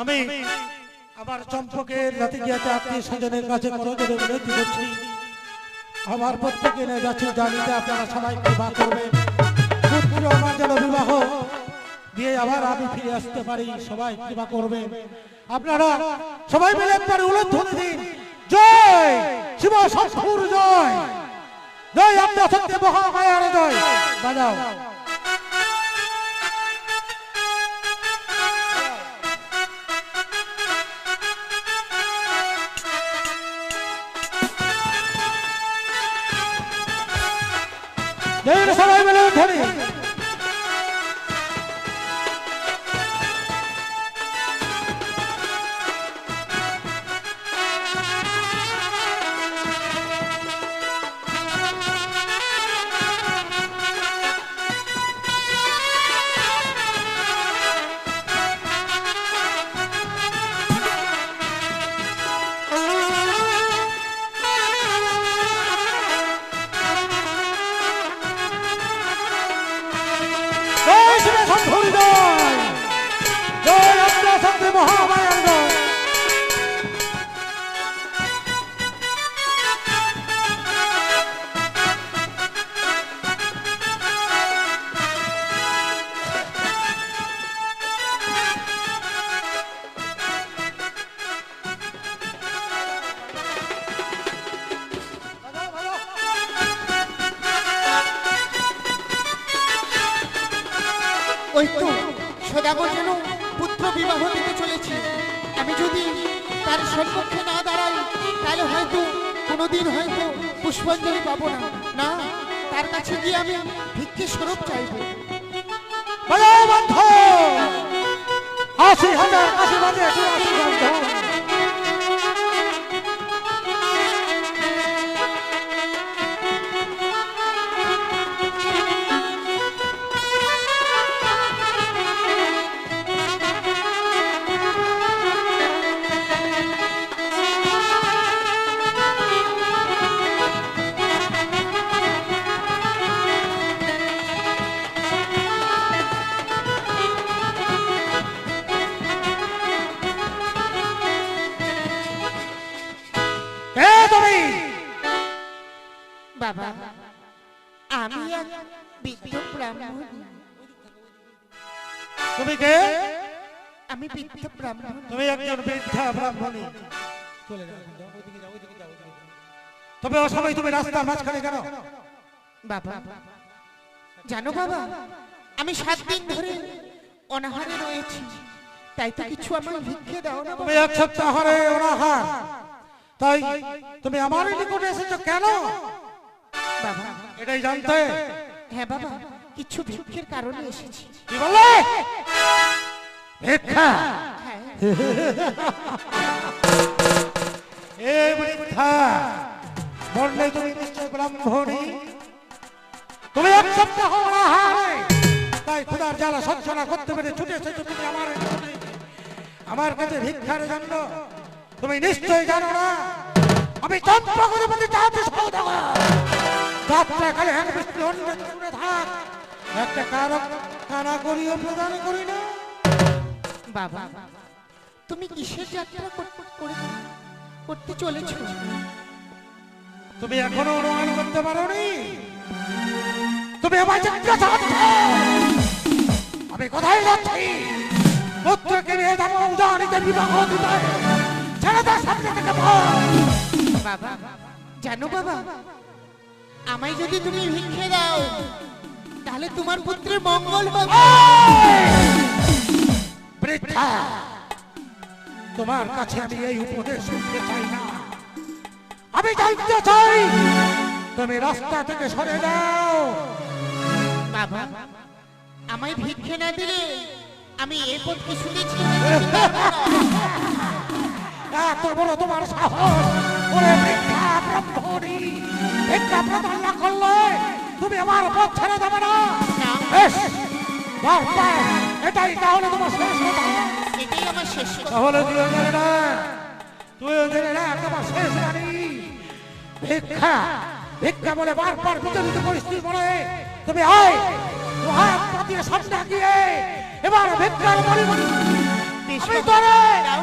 আমি আমার চম্পকের নাতি গিয়াতে আত্মীয় স্বজনের কাছে করজোরে বিনতি করছি। আমার প্রত্যেকে যাচ্ছি, জানিতে আপনারা সবাই কৃপা করবেন। পুত্র আমার যেন বিবাহ দিয়ে আবার আমি ফিরে আসতে পারি, সবাই কৃপা করবেন। আপনারা সবাই মিলে একবার উলধ্বনি দিন। জয় শিব শঙ্কুর জয়। জয় আপনার সত্য মহামায়ার জয়। বাজাও। জয় সবাই মিলে উলধ্বনি ওই তো সদাগর যেন পুত্র বিবাহ দিতে চলেছে। আমি যদি তার সম্মুখে না দাঁড়াই, তাহলে হয়তো কোনোদিন হয়তো পুষ্পাঞ্জলি পাবো না। না, তার কাছে গিয়ে আমি ভিক্ষে স্বরূপ চাইব। বাজাও বন্ধ! আশি হাজার আশি বাজে আশি বন্ধ বৃদ্ধ ব্রাহ্মণ। তুমি কে? আমি বৃদ্ধ ব্রাহ্মণ। তুমি একজন বৃদ্ধা ব্রাহ্মণী। চলে যাও যাও, ওইদিকে যাও, ওইদিকে যাও, তবে অসময় তুমি রাস্তার মাঝখানে কেন? বাবা জানো বাবা আমি সাত দিন ধরে অনাহারে রয়েছি। তাই তো কিছু আমার ভিক্ষে দাও না তুমি এক সপ্তাহ হারে অনাহার। তাই তুমি আমার নিকটে এসেছ কেন? বাবা এটাই জানতে। হ্যাঁ বাবা কিছু ভিক্ষের কারণে এসেছি। কি বললে? ভিক্ষা? হ্যাঁ। এ বৃদ্ধা বললে তুমি নিশ্চয় ব্রাহ্মণী। তুমি এক সপ্তাহ তাই খুদার জ্বালা সচ্ছনা করতে পেরে ছুটে এসেছ তুমি আমার। আমার কাছে ভিক্ষার জন্য। তুমি নিশ্চয় জানো না। আমি চম্পকরপতি চাহাতে সৌদাগর যাত্রা কালে এক বৃষ্টি শুনে করি না? বাবা, তুমি কিসের যাত্রা কর- তুমি এখনও অনুমান করতে পারোনি? তুমি আমার করছ আমি কোথায় যাচ্ছি? পুত্রকে নিয়ে যাব উদাহরণীতে বিবাহ দিতে ছেলেদের সামনে থেকে। বাবা, জানো বাবা আমায় যদি তুমি ভিক্ষে দাও তাহলে তোমার পুত্রের মঙ্গল হবে বৃদ্ধা তোমার কাছে আমি এই উপদেশ শুনতে চাই না। আমি জানতে চাই তুমি রাস্তা থেকে সরে যাও। বাবা আমায় ভিক্ষে না দিলে আমি এ পথ কিছুতেই এত বড় তোমার সাহস ওরে ভিক্ষা ব্রহ্মণী। ভিক্ষা না করলে তুমি আমার পথ ছেড়ে দেবে না। এটাই তাহলে তোমার শেষ কথা। এটাই আমার শেষ তাহলে তুইও জেনে না। তুইও জেনে না তোমার শেষ ভিক্ষা ভিক্ষা বলে বারবার বিচলিত পরিস্থিতি বলে তুমি আয় হাত পাতিয়ে সামনে গিয়ে এবার ভিক্ষার আমি। তোরে দাও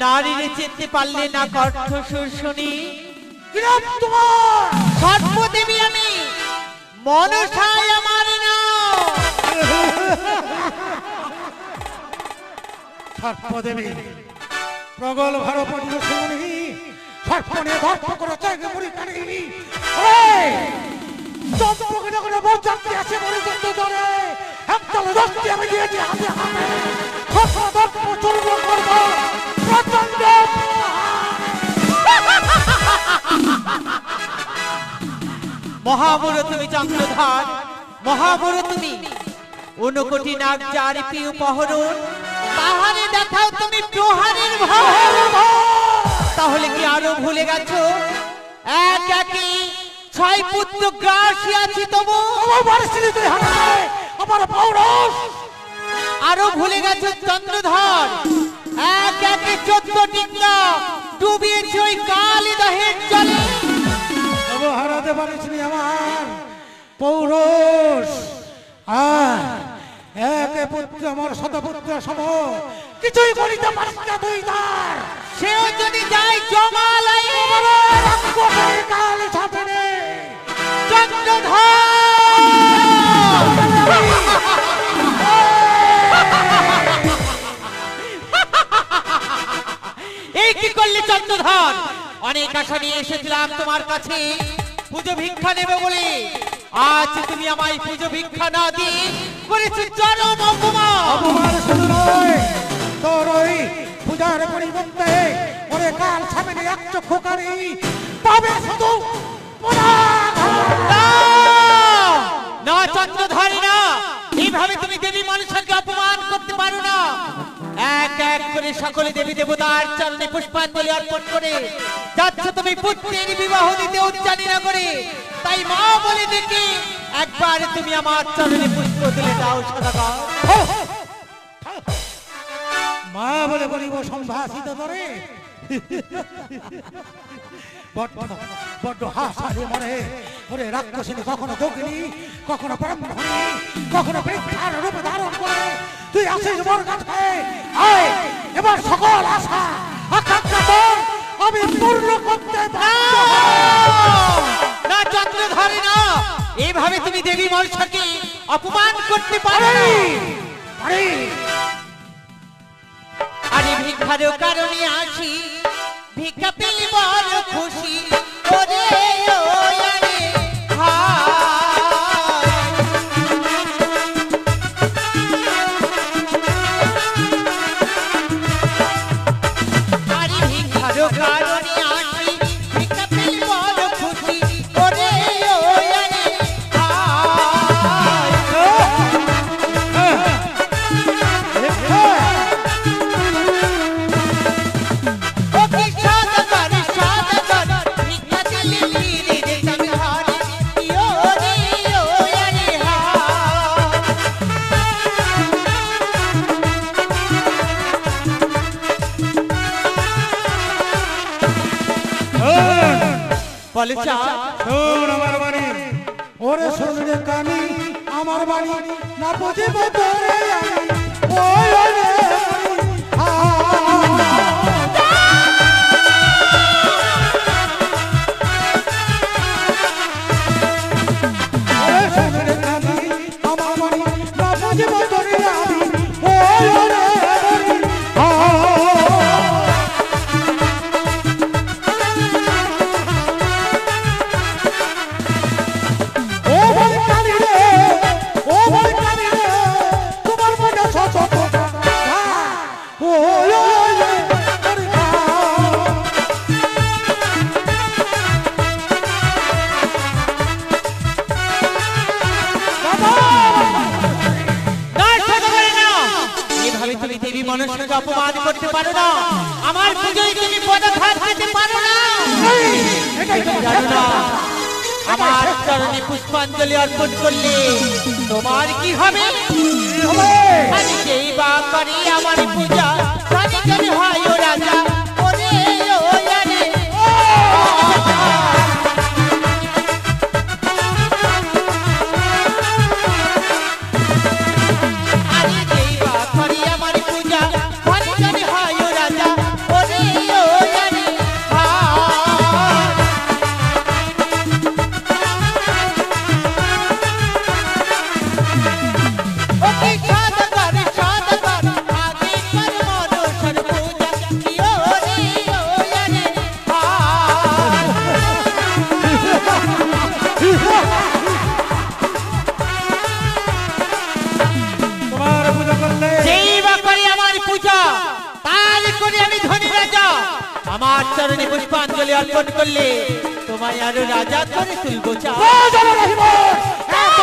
নারীরে চিনতে পারলে না কণ্ঠ সুর শুনি। সর্বদেবী আমি, মনসায় আমার সর্পদেবী প্রগল ভার পরিবেশনী সর্পনে ধর্ম করে চাইকে মুড়ি কানি। চম্পকে যখন বরযাত্রী আছে মরে যেতে ধরে। হাতে হাতে। প্রচণ্ড মহাবুড়ো তুমি চন্দ্রধর মহাবুড়ো তুমি অনুকোটি নাগ যার প্রিয় পহরণ। তাহারে দেখাও তুমি প্রহারের তাহলে কি আরও ভুলে গেছো? এক একে ছয় পুত্র গ্রাসী আছি তবু। তুই হারাবে আমার পৌরস আরও ভুলে গেছো চন্দ্রধর? এক একে চোদ্দ টিকা ডুবিয়েছে ওই কালী দহের জলে। তবু হারাতে পারিসনি আমার পৌরস আর একে পুত্র আমার শতপুত্র সম কিছুই করিতে পারিস না তুই তার। সেও যদি যায় রাক্ষসের কাল ছাপে রে এই কি করলি চন্দ্রধর? অনেক আশা নিয়ে এসেছিলাম তোমার কাছে। পুজো ভিক্ষা নেবে বলে। আজ তুমি আমায় পুজো ভিক্ষা না দিয়ে করেছ চরম অপমান। অপমান শুধু নয় তোর ওই পূজার পরিবর্তে ওরে কাল সামনে এক চক্ষুকারী পাবে শুধু। না! চন্দ্রধারী না এইভাবে তুমি দেবী মানুষকে অপমান করতে পারো না। এক এক করে সকলে দেবী দেবতার চরণে পুষ্পাঞ্জলি অর্পণ করে, যাচ্ছ তুমি পুত্রের বিবাহ দিতে উচ্চানি না করে তাই মা বলে দেখি, একবার তুমি আমার চরণে পুষ্প তুলে দাও সদাগর মা বলে বলিব, সম্ভাষিত ধরে বড্ড বড্ড হাসারে মরে ওরে রাক্ষসিনী কখনো যোগিনী কখনো ব্রাহ্মণী কখনো বৃদ্ধার রূপ ধারণ করে। তুই আসিস মোর কাছে। আয় এবার সকল আশা আকাঙ্ক্ষা তোর আমি পূর্ণ করতে। না চন্দ্রধারী না। এইভাবে তুমি দেবী মনসাকে অপমান করতে পারো আরে। আরে ভিক্ষারও কারণে আসি। ভিক্ষা পেলে বড় খুশি ওরে ও বলে চা আমার বাড়ি ওরে শোন রে কানি আমার বাড়ি না বুঝিব তোরে আমি ওই ওই রে আ। দেবী অপমান করতে পারো না। আমার তুমি দিতে পারো না। আমার চরণে পুষ্পাঞ্জলি অর্পণ করলে তোমার কি হবে? আমার পূজা হয়। আমার চরণে পুষ্পাঞ্জলি অর্পণ করলে তোমায় আরও রাজা করে তুলবো এত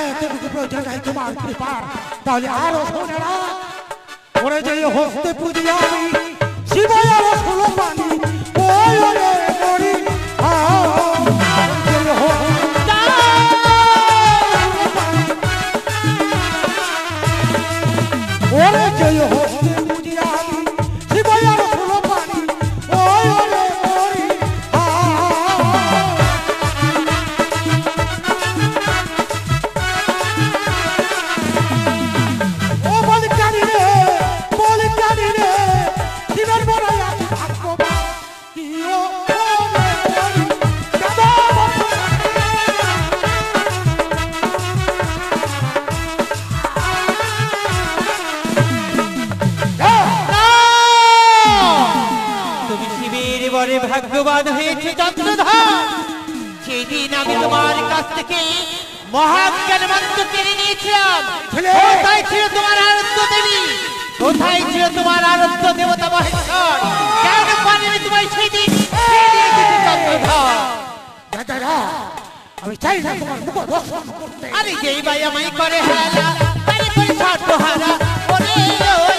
এতটুকু প্রয়োজন নাই তোমার কৃপার তাহলে আরও শোনে ওরে যে হস্তে পুজি আমি শিবায় ষোলো পানি ওই ওরে মরি আ, যে হস্তে বরে ভাগ্যবান হয়েছে চন্দ্রধর সেদিন আমি তোমার কাছ থেকে মহাজ্ঞান মন্ত্র কেড়ে নিয়েছিলাম কোথায় ছিল তোমার আরাধ্য দেবী? কোথায় ছিল তোমার আরাধ্য দেবতা মহেশ্বর? কেন পারেনি তোমায় সেদিন দাদারা আমি চাই না তোমার মুখ দর্শন করতে। আরে যেই ভাই আমায় করে হেলা তারে করে ছাড়বো হারা ওরে ও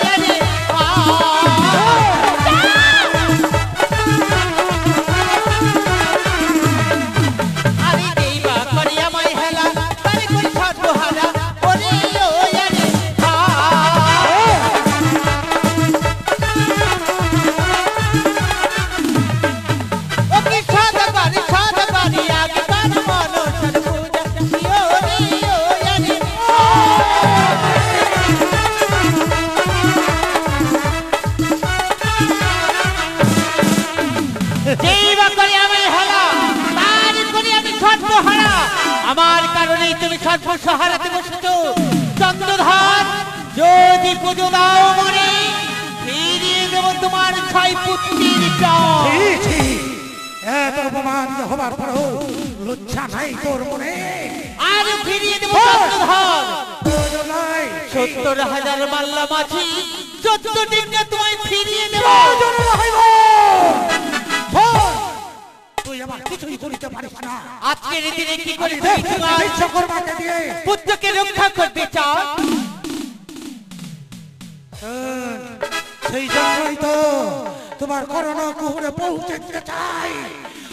সর্বহারা। আমার কারণেই তুমি সর্বসহারাতে বসেছ। চন্দ্রধার যদি পুজো দাও মনে ফিরিয়ে দেব তোমার ছয় পুত্রীর প্রাণ। ছি, ছি। এত অপমান হবার পরও লজ্জা নাই তোর মনে। আর ফিরিয়ে দেব চন্দ্রধার। প্রয়োজন নাই। সত্তর হাজার মাল্লা মাছি চোদ্দ ডিঙ্গা তোমায় ফিরিয়ে দেব। তুই আমার কিছুই করিতে পারিস না। আজকের দিনে কি করে দেখ, তুমি তোমার বিশ্বকর্মাকে দিয়ে। পুত্রকে রক্ষা করতে চাও? শোন, সেই জন্যই তো তোমার করোনা কুহুরে চাই।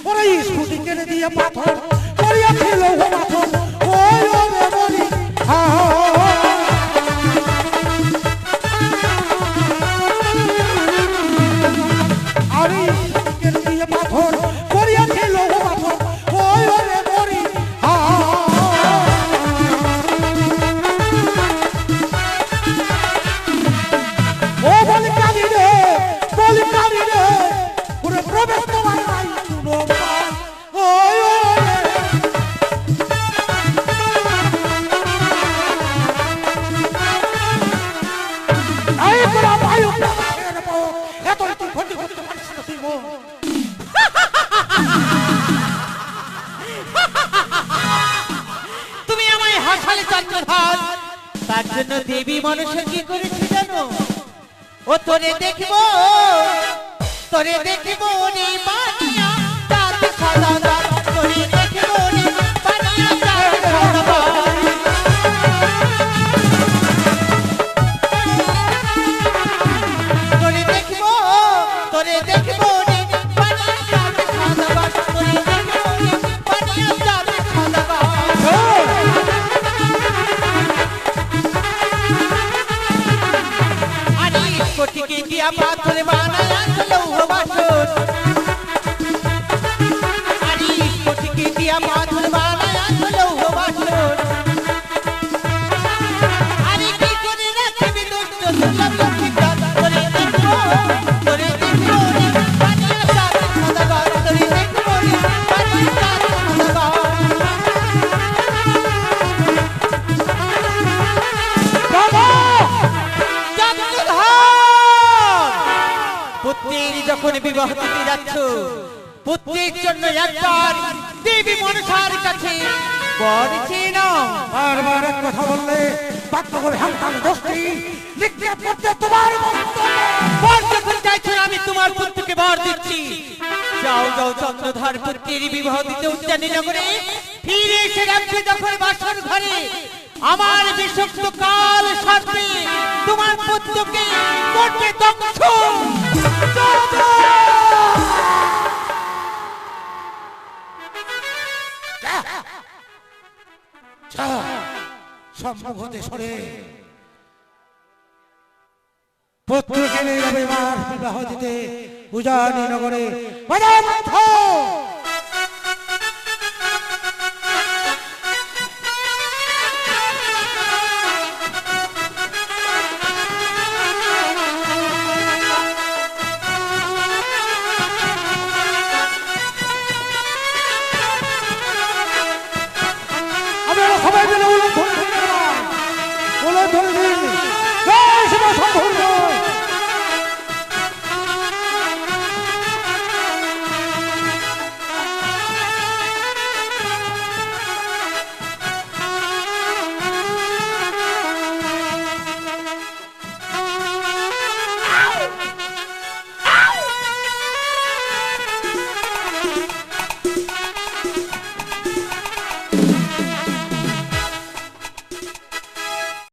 ওরা স্কুটি কেড়ে দিয়ে পাথর করিয়াছিল ও পাথর ওই ওরে বলি হা হা, ও তোরে দেখব তোরে দেখব রে বানিয়া দাঁত সাদা দিয়া পুত্রের জন্য একবার দেবী মনসার কাছে বর চেয়ে নাও। বারবার এক কথা বললে বাধ্য করে হামতাম গোষ্ঠী নিক্ষেপ করতে তোমার বর যখন চাইছো আমি তোমার পুত্রকে বর দিচ্ছি। যাও যাও চন্দ্রধর পুত্রের বিবাহ দিতে উদ্যানী নগরে ফিরে এসে রাখবে যখন বাসর ঘরে আমার বিষক্ত কাল সারবে তোমার পুত্রকে করবে যা, সম্মুখ হতে সরে। পুত্রকে নিয়ে যাবে এবার বিবাহ দিতে উজানি নগরে 啥也